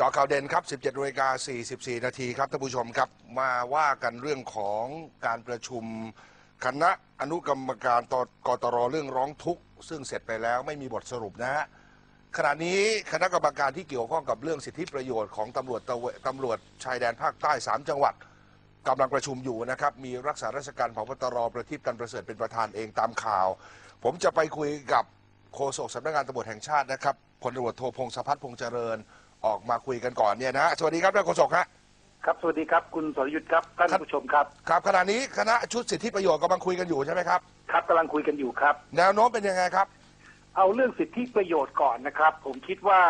จาะข่าวเด่นครับ 17นาฬิกา44 นาทีครับท่านผู้ชมครับ มาว่ากันเรื่องของการประชุมคณะอนุกรรมการตกตรเรื่องร้องทุกข์ ซึ่งเสร็จไปแล้วไม่มีบทสรุปนะฮะขณะนี้คณะกรรมการที่เกี่ยวข้องกับเรื่องสิทธิประโยชน์ของตำรวจตะเวตำรวจชายแดนภาคใต้ 3 จังหวัดกำลังประชุมอยู่นะครับ มีรักษาราชการผบตรประทีปกันประเสริฐเป็นประธานเองตามข่าว ผมจะไปคุยกับโฆษกสำนักงานตำรวจแห่งชาตินะครับพลตำรวจโทพงศพัฒน์พงษ์เจริญ ออกมาคุยกันก่อนเนี่ยนะฮะสวัสดีครับท่านโฆษกฮะครับ สวัสดีครับ คุณสรยุทธ์ครับท่านครับผู้ชมครับ ครับขณะนี้คณะชุดสิทธิประโยชน์กำลังคุยกันอยู่ใช่ไหมครับ ครับกำลังคุยกันอยู่ครับ แนวโน้มเป็นยังไงครับ เอาเรื่องสิทธิประโยชน์ก่อนนะครับ ผมคิดว่า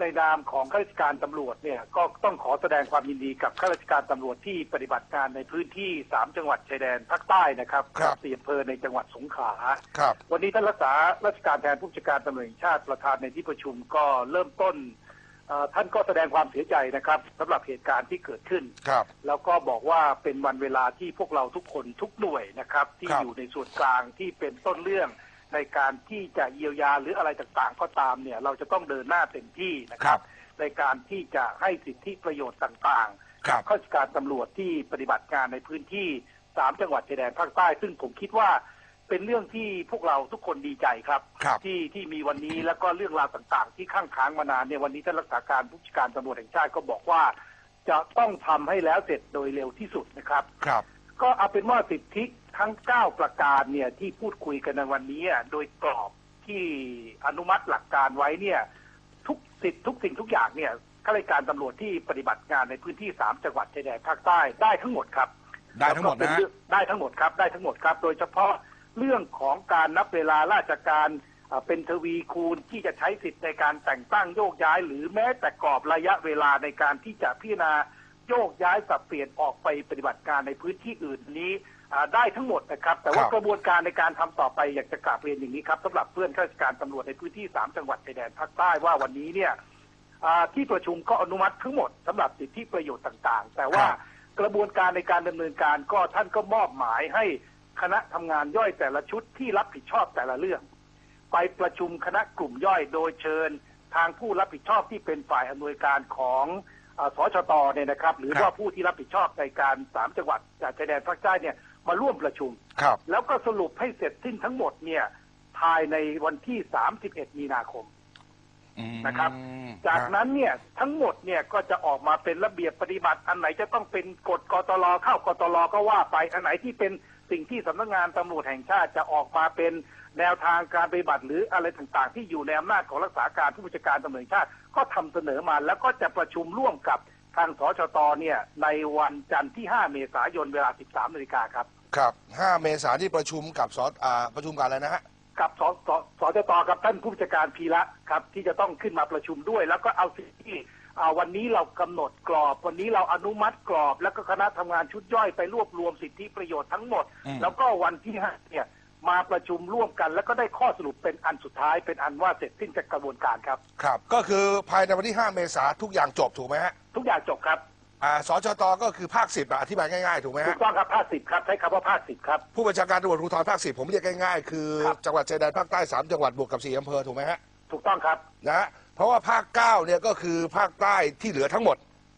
ในนามของข้าราชการตำรวจเนี่ยก็ต้องขอแสดงความยินดีกับข้าราชการตำรวจที่ปฏิบัติการในพื้นที่สามจังหวัดชายแดนภาคใต้นะครับครับ สี่อำเภอในจังหวัดสงขลา ครับ วันนี้ท่านรักษาราชการแทนผู้บัญชาการตำรวจแห่งชาติประธานในที่ประชุมก็เริ่มต้นเอ่อ ท่านก็แสดงความเสียใจนะครับสำหรับเหตุการณ์ที่เกิดขึ้นครับ แล้วก็บอกว่าเป็นวันเวลาที่พวกเราทุกคนทุกหน่วยนะครับ ที่ครับ อยู่ในส่วนกลางที่เป็นต้นเรื่อง ในการที่จะเยียวยาหรืออะไรต่างๆ ก็ตามเนี่ยเราจะต้องเดินหน้าเต็มที่นะคครัรับ บ ในการที่จะให้สิทธิประโยชน์ต่างๆครับ ข้าราชการตำรวจที่ปฏิบัติการในพื้นที่สามจังหวัดชายแดนภาคใต้ ซึ่งผมคิดว่า เป็นเรื่องที่พวกเราทุกคนดีใจครับ ครับที่ที่มีวันนี้แล้วก็เรื่องราวต่างๆ ที่ข้างค้างมานานเนี่ยวันนี้ท่านรักษาการผู้บัญชาการตำรวจแห่งชาติก็บอกว่า จะต้องทำให้แล้วเสร็จโดยเร็วที่สุดนะครับ ครับ ก็เอาเป็นว่าสิทธิทั้ง 9 ประการเนี่ยที่พูดคุยกันในวันนี้อะโดยกรอบที่อนุมัติหลักการไว้เนี่ย ทุกสิทธิทุกสิ่งทุกอย่างเนี่ยข้าราชการตำรวจที่ปฏิบัติงานในพื้นที่ 3 จังหวัดชายแดนภาคใต้ได้ทั้งหมดครับได้ทั้งหมดแล้วก็เป็นะฮะ เรื่องได้ทั้งหมดครับได้ทั้งหมดครับ โดยเฉพาะ เรื่องของการนับเวลาราชการเอ่อเป็นทวีคูณที่จะใช้สิทธิ์ในการแต่งตั้งโยกย้าย หรือแม้แต่กรอบระยะเวลาในการที่จะพิจารณาโยกย้ายสับเปลี่ยนออกไปปฏิบัติการในพื้นที่อื่นนี้อ่าได้ทั้งหมดนะครับ แต่ว่าครับกระบวนการในการทำต่อไปอยากจะกราบเรียนอย่างนี้ครับสำหรับเพื่อนข้าราชการตำรวจในพื้นที่สามจังหวัดชายแดนภาคใต้ว่าวันนี้เนี่ยอ่าที่ประชุมก็อนุมัติทั้งหมดสำหรับสิทธิประโยชน์ต่าง ๆ แต่ว่าครับกระบวนการในการดำเนินการก็ท่านก็มอบหมายให้ คณะทำงานย่อยแต่ละชุดที่รับผิดชอบแต่ละเรื่อง ไปประชุมคณะกลุ่มย่อยโดยเชิญทางผู้รับผิดชอบที่เป็นฝ่ายอำนวยการของอาสชตเนี่ยนะครับ หรือครับว่าผู้ที่รับผิดชอบในการสามจังหวัดจากชายแดนภาคใต้เนี่ยมาร่วมประชุมครับแล้วก็สรุปให้เสร็จสิ้นทั้งหมดเนี่ยภายในวันที่ 31 มีนาคมอืมนะครับ จากนั้นเนี่ยทั้งหมดเนี่ยก็จะออกมาเป็นระเบียบปฏิบัติ อันไหนจะต้องเป็นกฎกตลเข้ากตลก็ว่าไป อันไหนที่เป็น สิ่งที่สำนักงานตำรวจแห่งชาติจะออกมาเป็นแนวทางการปฏิบัติหรืออะไรต่างๆ ที่อยู่ในอำนาจของรักษาการผู้บัญชาการตำรวจแห่งชาติก็ทำเสนอมาแล้วก็จะประชุมร่วมกับทางสชตเนี่ยในวันจันทร์ที่ 5 เมษายนเวลา 13นาฬิกาครับ ครับ 5 เมษายนที่ประชุมกับสอ่าประชุมกันอะไรนะฮะกับสสสจตกับท่านผู้บัญชาการพีระครับ ที่จะต้องขึ้นมาประชุมด้วย แล้วก็เอาสิ่งที่อ่า วันนี้เรากำหนดกรอบ วันนี้เราอนุมัติกรอบ แล้วก็คณะทำงานชุดย่อยไปรวบรวมสิทธิประโยชน์ทั้งหมดอืมแล้วก็วันที่ห้าเนี่ยมาประชุมร่วมกัน แล้วก็ได้ข้อสรุปเป็นอันสุดท้ายเป็นอันว่าเสร็จสิ้นจากกระบวนการครับ ครับ ก็คือภายในวันที่ 5 เมษายนทุกอย่างจบถูกไหมฮะทุกอย่างจบครับอ่าสชตก็คือภาคสิบอธิบายง่ายๆถูกไหมถูฮะกต้องครับภาคสิบครับใช้คำว่าภาคสิบครับผู้บัญชาการตำรวจภูธรภาคสิบผมเรียกง่ายๆคือครับจังหวัดชายแดนภาคใต้ 3 จังหวัดบวกกับ4อำเภอถูกไหมฮะถูกต้องครับนะฮะ เพราะว่าภาค9เนี่ยก็คือภาคใต้ที่เหลือทั้งหมด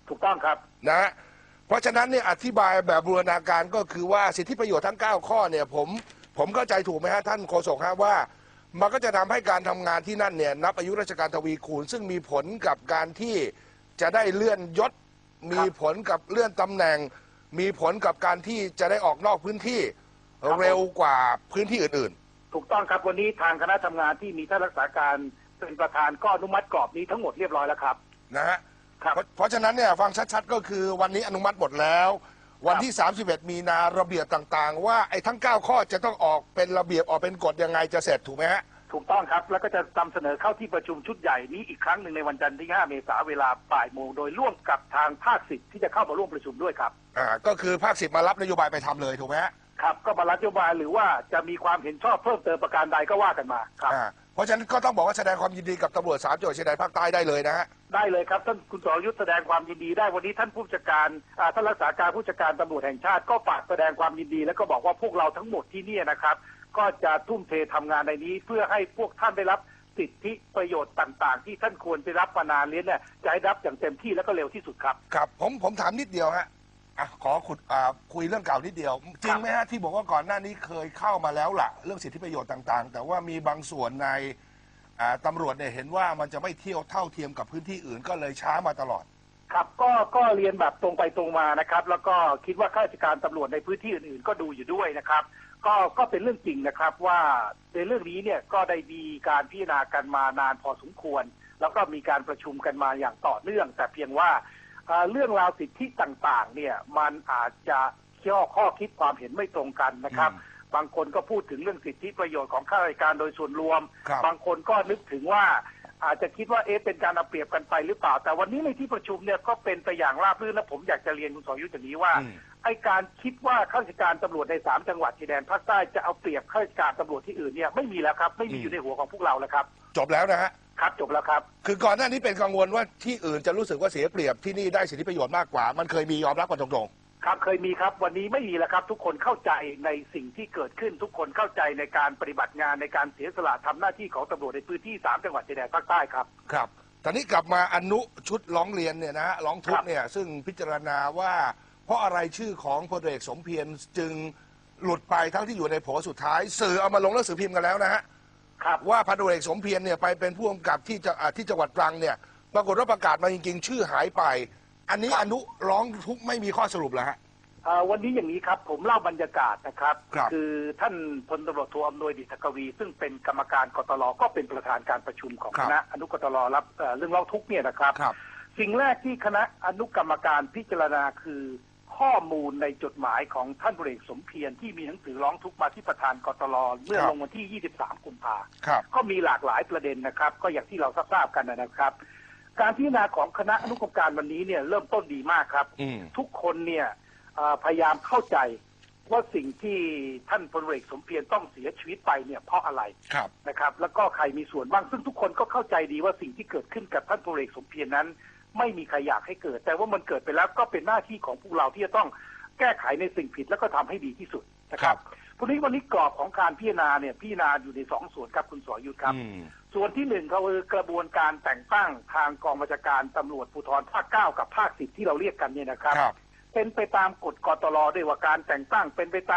ถูกต้องครับนะฮะเพราะฉะนั้นเนี่ยอธิบายแบบบูรณาการก็คือว่าสิทธิประโยชน์ทั้ง 9 ข้อเนี่ยผมผมเข้าใจถูกไหมฮะท่านโฆษกฮะว่า มันก็จะทำให้การทำงานที่นั่นเนี่ยนับอายุราชการทวีคูณ ซึ่งมีผลกับการที่จะได้เลื่อนยศ มีผลกับเลื่อนตำแหน่ง มีผลกับการที่จะได้ออกนอกพื้นที่ครับผม เร็วกว่าพื้นที่อื่น ถูกต้องครับวันนี้ทางคณะทำงานที่มีท่านรักษาการ เป็นประธานก็อนุมัติกรอบนี้ทั้งหมดเรียบร้อยแล้วครับๆนะฮะครับ เพราะเพราะฉะนั้นเนี่ยฟังชัดๆ ก็คือวันนี้อนุมัติหมดแล้ว วันที่ 31 มีนาระเบียบต่างๆ ว่าไอ้ทั้ง 9 ข้อจะต้องออกเป็นระเบียบออกเป็นกฎยังไงจะเสร็จถูกไหมฮะ ถูกต้องครับ แล้วก็จะนำเสนอเข้าที่ประชุมชุดใหญ่นี้อีกครั้งหนึ่งในวันจันทร์ที่ 5 เมษายนเวลาบ่ายโมงโดยร่วมกับทางภาคสิทธิ์ที่จะเข้ามาร่วมประชุมด้วยครับ อ่าก็คือภาคสิบมารับนโยบายไปทำเลยถูกไหมฮะ ครับก็มารับนโยบายหรือว่าจะมีความเห็นชอบเพิ่มเติมประการใดก็ว่ากันมาครับ อ่าเพราะฉะนั้นก็ต้องบอกว่าแสดงความยินดีกับตำรวจสามจังหวัดชายแดนภาคใต้ได้เลยนะฮะ ได้เลยครับท่านคุณสรยุทธ์แสดงความยินดีได้วันนี้ท่านผู้จัดการอ่าท่านรักษาการผู้จัดการตำรวจแห่งชาติก็ฝากแสดงความยินดี แล้วก็บอกว่าพวกเราทั้งหมดที่เนี่ยนะครับ ก็จะทุ่มเททำงานในนี้ เพื่อให้พวกท่านได้รับสิทธิประโยชน์ต่างๆ ที่ท่านควรไปรับมานานเลี้ยเนี่ยจะให้รับอย่างเต็มที่แล้วก็เร็วที่สุดครับ ครับผมผมถามนิดเดียวฮะ อะขอขุดอ่าคุยเรื่องเก่านิดเดียว จริงไหมฮะที่บอกว่าก่อนหน้านี้เคยเข้ามาแล้วล่ะ เรื่องสิทธิประโยชน์ต่างๆ แต่ว่ามีบางส่วนในอ่าตำรวจเนี่ยเห็นว่ามันจะไม่เที่ยวเท่าเทียมกับพื้นที่อื่นก็เลยช้ามาตลอด ครับก็ก็เรียนแบบตรงไปตรงมานะครับ แล้วก็คิดว่าข้าราชการตำรวจในพื้นที่อื่นๆ ก็ดูอยู่ด้วยนะครับ ก็ก็เป็นเรื่องจริงนะครับว่าในเรื่องนี้เนี่ยก็ได้มีการพิจารณากันมานานพอสมควร แล้วก็มีการประชุมกันมาอย่างต่อเนื่อง แต่เพียงว่า เอ่อเรื่องราวสิทธิต่างๆ เนี่ยมันอาจจะข้อข้อคิดความเห็นไม่ตรงกันนะครับอืมบางคนก็พูดถึงเรื่องสิทธิประโยชน์ของข้าราชการโดยส่วนรวมครับบางคนก็นึกถึงว่าอาจจะคิดว่าเอ๊ะเป็นการเอาเปรียบกันไปหรือเปล่า แต่วันนี้ในที่ประชุมเนี่ยก็เป็นไปอย่างราบรื่นและผมอยากจะเรียนคุณสรยุทธ์อย่างนี้ว่าอืมไอการคิดว่าข้าราชการตำรวจในสามจังหวัดชายแดนภาคใต้จะเอาเปรียบข้าราชการตำรวจที่อื่นเนี่ยไม่มีแล้วครับ ไม่มีอยู่ในหัวของพวกเราแล้วครับ จบแล้วนะฮะ ครับจบแล้วครับ คือก่อนหน้านี้เป็นกังวลว่าที่อื่นจะรู้สึกว่าเสียเปรียบที่นี่ได้สิทธิประโยชน์มากกว่า มันเคยมียอมรับกันตรงครับเคยมีครับวันนี้ไม่มีแล้วครับ ทุกคนเข้าใจในสิ่งที่เกิดขึ้นทุกคนเข้าใจในการปฏิบัติงานในการเสียสละทำหน้าที่ของตำรวจในพื้นที่สามจังหวัดชายแดนภาคใต้ครับๆครับตอนนี้กลับมาอนุชุดร้องเรียนเนี่ยนะฮะร้องทุกครัข์บเนี่ยซึ่งพิจารณาว่า เพราะอะไรชื่อของพลเอกสมเพียรจึงหลุดไปทั้งที่อยู่ในโผสุดท้าย สื่อเอามาลงหนังสือพิมพ์กันแล้วนะฮะ ครับว่าพันตำรวจเอกสมเพียรเนี่ยไปเป็นผู้กำกับที่จะอ่าที่จังหวัดตรังเนี่ยปรากฏว่าประกาศมาจริงๆ ชื่อหายไป อันนี้อนุร้องทุกข์ไม่มีข้อสรุปแล้วฮะ เอ่อวันนี้อย่างนี้ครับผมเล่าบรรยากาศนะครับครับอท่านพลตำรวจโทอำนวยดิษฐกวี ซึ่งเป็นกรรมการกตลก็เป็นประธานการประชุมของครัคบณะอนุกตลรับเอ่อเรื่องร้องทุกข์เนี่ยนะครับ ครับ สิ่งแรกที่คณะอนุกรรมการพิจารณาคือ ข้อมูลในจดหมายของท่านพลเอกสมเพียรที่มีหนังสือร้องทุกข์มาที่ประธานกตลเมื่อครับลงวันที่ 23 กุมภาครับก็มีหลากหลายประเด็นนะครับ ก็อย่างที่เราทราบๆกันนะครับ การพิจารณาของคณะอนุกรรมการวันนี้เนี่ยเริ่มต้นดีมากครับอืมทุกคนเนี่ยเอ่อพยายามเข้าใจว่าสิ่งที่ท่านพลเอกสมเพียรต้องเสียชีวิตไปเนี่ยเพราะอะไรครับนะครับ แล้วก็ใครมีส่วนบ้างซึ่งทุกคนก็เข้าใจดีว่าสิ่งที่เกิดขึ้นกับท่านพลเอกสมเพียรนั้น ไม่มีใครอยากให้เกิด แต่ว่ามันเกิดไปแล้วก็เป็นหน้าที่ของพวกเราที่จะต้องแก้ไขในสิ่งผิดแล้วก็ทำให้ดีที่สุดนะครับพวกนี้วันนี้กรอบของการพิจารณาเนี่ยพิจารณาอยู่ในสองส่วนครับคุณสรยุทธครับอืมส่วนที่หนึ่งก็คือกระบวนการแต่งตั้งทางกองบัญชาการตำรวจภูธรภาคเก้ากับภาคสิบที่เราเรียกกันเนี่ยนะครับครับเป็นไปตามกฎกตลด้วยว่าการแต่งตั้งเป็นไปตาม